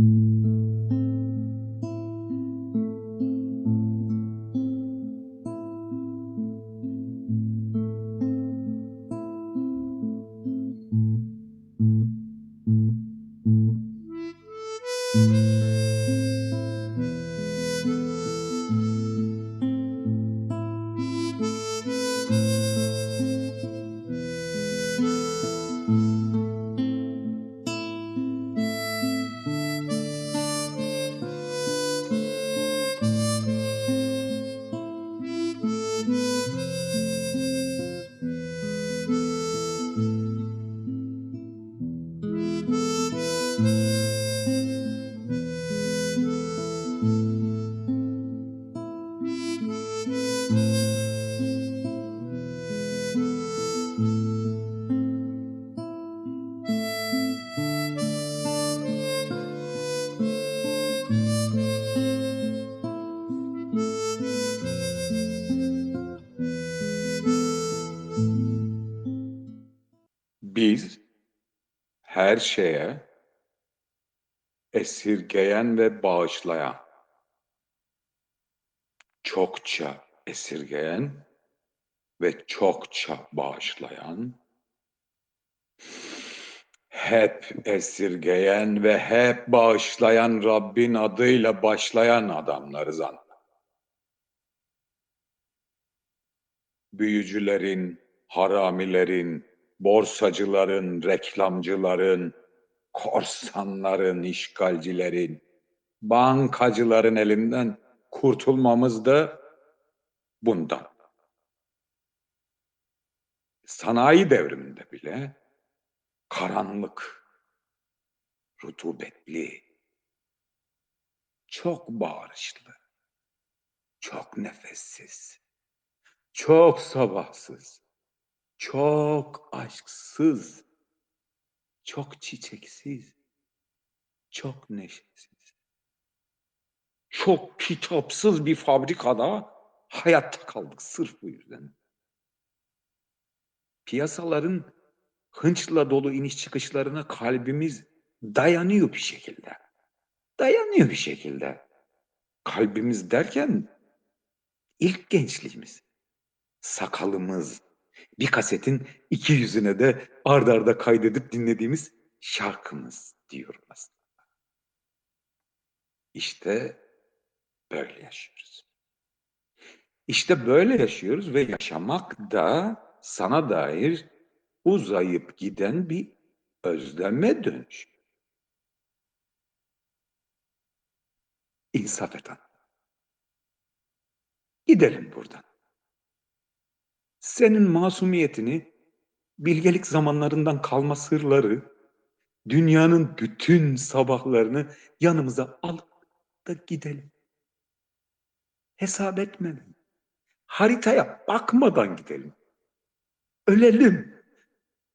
thank mm -hmm. you Biz her şeye esirgeyen ve bağışlayan, çokça esirgeyen ve çokça bağışlayan, hep esirgeyen ve hep bağışlayan Rabbin adıyla başlayan adamlarız an. Büyücülerin, haramilerin, borsacıların, reklamcıların, korsanların, işgalcilerin, bankacıların elinden kurtulmamız da bundan. Sanayi devriminde bile karanlık, rutubetli, çok bağırışlı, çok nefessiz, çok sabahsız, çok aşksız, çok çiçeksiz, çok neşesiz, çok kitapsız bir fabrikada hayatta kaldık sırf bu yüzden. Piyasaların hınçla dolu iniş çıkışlarına kalbimiz dayanıyor bir şekilde. Dayanıyor bir şekilde. Kalbimiz derken ilk gençliğimiz, sakalımız, bir kasetin iki yüzüne de ard arda kaydedip dinlediğimiz şarkımız diyorum aslında. İşte böyle yaşıyoruz. İşte böyle yaşıyoruz ve yaşamak da sana dair uzayıp giden bir özleme dönüş. İnsaf et. Gidelim buradan. Senin masumiyetini, bilgelik zamanlarından kalma sırları, dünyanın bütün sabahlarını yanımıza alıp da gidelim. Hesap etmeden, haritaya bakmadan gidelim. Ölelim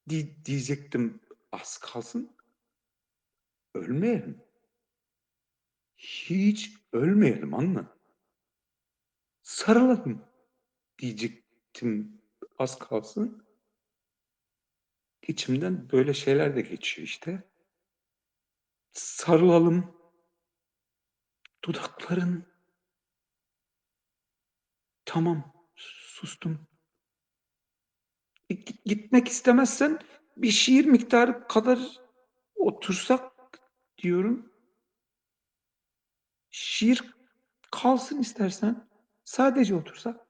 di- diyecektim az kalsın. Ölmeyelim. Hiç ölmeyelim anla. Sarılalım diyecektim az kalsın. İçimden böyle şeyler de geçiyor işte. Sarılalım. Dudakların. Tamam, sustum. Git- Gitmek istemezsen bir şiir miktarı kadar otursak diyorum. Şiir kalsın istersen. Sadece otursak.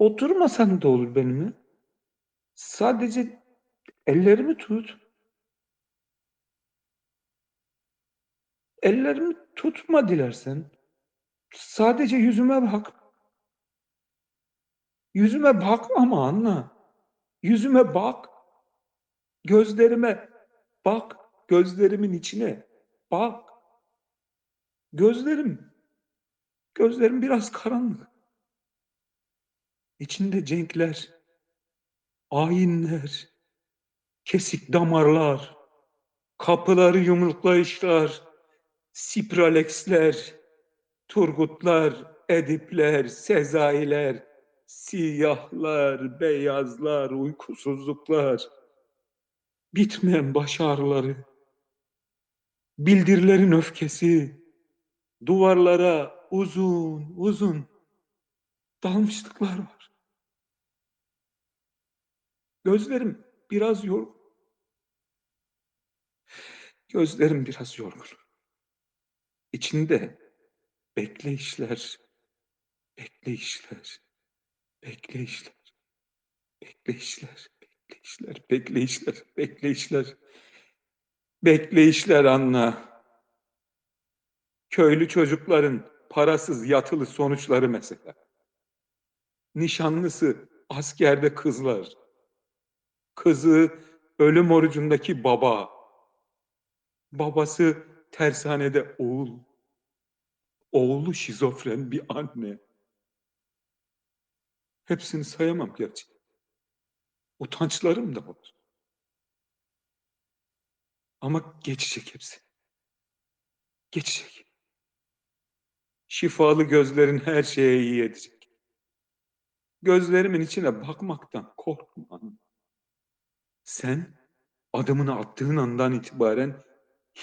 Oturmasan da olur benimle. Sadece ellerimi tut. Ellerimi tutma dilersen. Sadece yüzüme bak. Yüzüme bak ama anla. Yüzüme bak. Gözlerime bak. Gözlerimin içine bak. Gözlerim. Gözlerim biraz karanlık. İçinde cenkler, ayinler, kesik damarlar, kapıları yumruklayışlar, sipralexler, turgutlar, edipler, sezailer, siyahlar, beyazlar, uykusuzluklar. bitmeyen baş ağrıları, bildirilerin öfkesi, duvarlara uzun uzun dalmışlıklar var. Gözlerim biraz yorgun. Gözlerim biraz yorgun. İçinde bekleyişler, bekleyişler, bekleyişler, bekleyişler, bekleyişler, bekleyişler, bekleyişler, bekleyişler anla. Köylü çocukların parasız yatılı sonuçları mesela. Nişanlısı askerde kızlar. Kızı ölüm orucundaki baba. Babası tersanede oğul. Oğlu şizofren bir anne. Hepsini sayamam gerçi. Utançlarım da var. Ama geçecek hepsi. Geçecek. Şifalı gözlerin her şeye iyi edecek. Gözlerimin içine bakmaktan korkma. Sen adımını attığın andan itibaren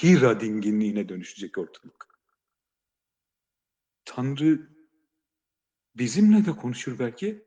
Hira dinginliğine dönüşecek ortalık. Tanrı bizimle de konuşur belki.